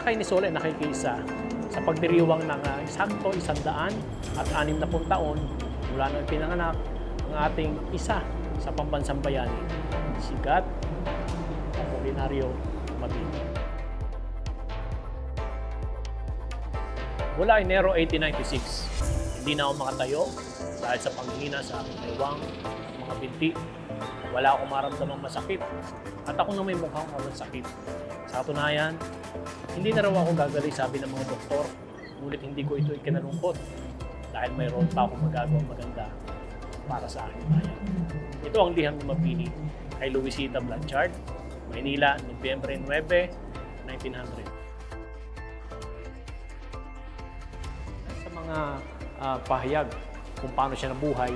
Boracay ni Sol ay nakikisa sa pagdiriwang ng uh, sakto isandaan at anim na pung taon mula nang pinanganak ang ating isa sa pambansang bayani, sikat Apolinario Mabini. Mula Enero 1896, hindi na ako makatayo dahil sa panghina sa aking at mga binti. Wala akong maramdamang masakit at ako na may mukhang sakit. Sa katunayan, hindi na raw ako gagaling sabi ng mga doktor, ngunit hindi ko ito ikinalungkot dahil mayroon pa akong magagawang maganda para sa aking bayan. Ito ang liham ni Mabini kay Luisita Blanchard, Maynila, Nobyembre 9, 1900. Sa mga ah, pahayag kung paano siya nabuhay,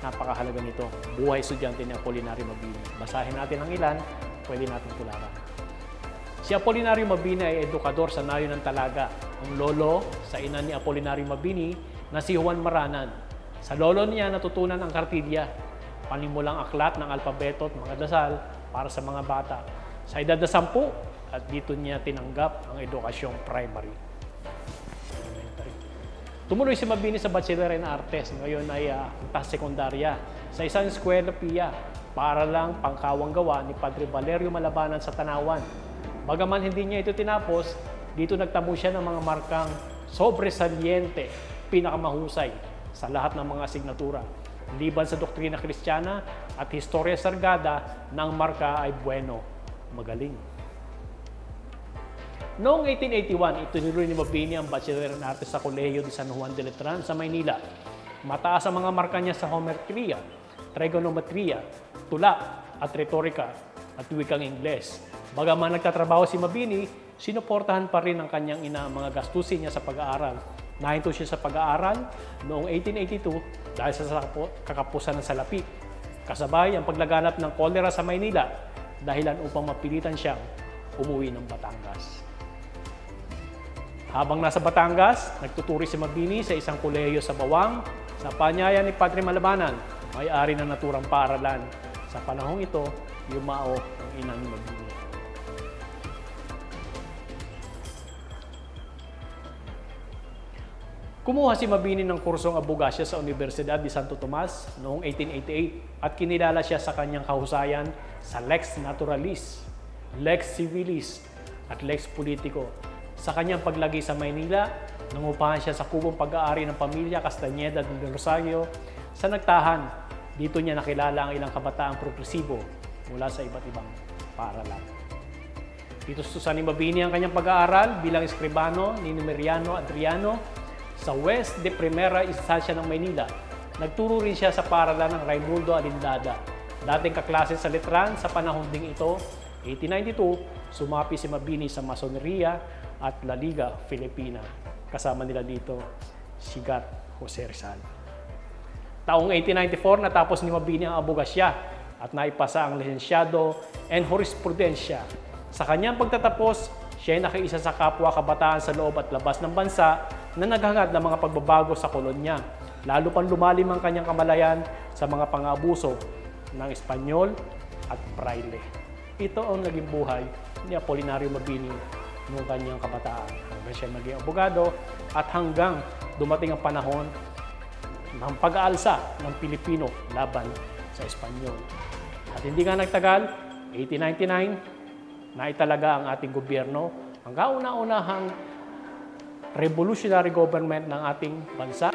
napakahalaga nito. Buhay estudyante ni Apolinario Mabini. Basahin natin ang ilan, pwede natin tularan. Si Apolinario Mabini ay edukador sa nayo ng talaga. Ang lolo sa ina ni Apolinario Mabini na si Juan Maranan. Sa lolo niya natutunan ang kartilya, panimulang aklat ng alpabeto at mga dasal para sa mga bata. Sa edad na sampu, at dito niya tinanggap ang edukasyong primary. Tumuloy si Mabini sa Bachelor in Artes. Ngayon ay uh, sekundarya sa isang eskwela piya para lang pangkawang gawa ni Padre Valerio Malabanan sa Tanawan. Bagaman hindi niya ito tinapos, dito nagtamo siya ng mga markang sobresaliente, pinakamahusay sa lahat ng mga asignatura. Liban sa doktrina kristyana at historia sargada, ng marka ay bueno, magaling. Noong 1881, itinuloy ni Mabini ang Bachelor in Arts sa Kolehiyo de San Juan de Letran sa Maynila. Mataas ang mga marka niya sa homertria, trigonometria, tula at retorika at wikang Ingles. Bagaman nagtatrabaho si Mabini, sinuportahan pa rin ng kanyang ina ang mga gastusin niya sa pag-aaral. Nahinto siya sa pag-aaral noong 1882 dahil sa kakapusan ng salapi. Kasabay ang paglaganap ng kolera sa Maynila dahilan upang mapilitan siyang umuwi ng Batangas. Habang nasa Batangas, nagtuturi si Mabini sa isang kolehiyo sa Bawang sa panyaya ni Padre Malabanan, may-ari ng naturang paaralan. Sa panahong ito, yumao ang ina ni Mabini. Kumuha si Mabini ng kursong abogasya sa Universidad de Santo Tomas noong 1888 at kinilala siya sa kanyang kahusayan sa Lex Naturalis, Lex Civilis at Lex Politico. Sa kanyang paglagi sa Maynila, nangupahan siya sa kubong pag-aari ng pamilya Castañeda del Rosario sa nagtahan. Dito niya nakilala ang ilang kabataang progresibo mula sa iba't ibang paaralan. Sa ni Mabini ang kanyang pag-aaral bilang eskribano ni Numeriano Adriano sa West de Primera Instansya ng Maynila. Nagturo rin siya sa paaralan ng Raimundo Alindada. Dating kaklase sa Letran sa panahon ding ito, 1892, sumapi si Mabini sa Masoneria at La Liga Filipina. Kasama nila dito si Gat Jose Rizal. Taong 1894, natapos ni Mabini ang abogasya at naipasa ang lisensyado and jurisprudensya. Sa kanyang pagtatapos, siya ay nakiisa sa kapwa kabataan sa loob at labas ng bansa na naghangad ng mga pagbabago sa kolonya. Lalo pang lumalim ang kanyang kamalayan sa mga pang-abuso ng Espanyol at Braille. Ito ang naging buhay ni Apolinario Mabini noong kanyang kabataan hanggang siya maging abogado at hanggang dumating ang panahon ng pag-aalsa ng Pilipino laban sa Espanyol. At hindi nga nagtagal, 1899, naitalaga ang ating gobyerno ang kauna-unahang revolutionary government ng ating bansa.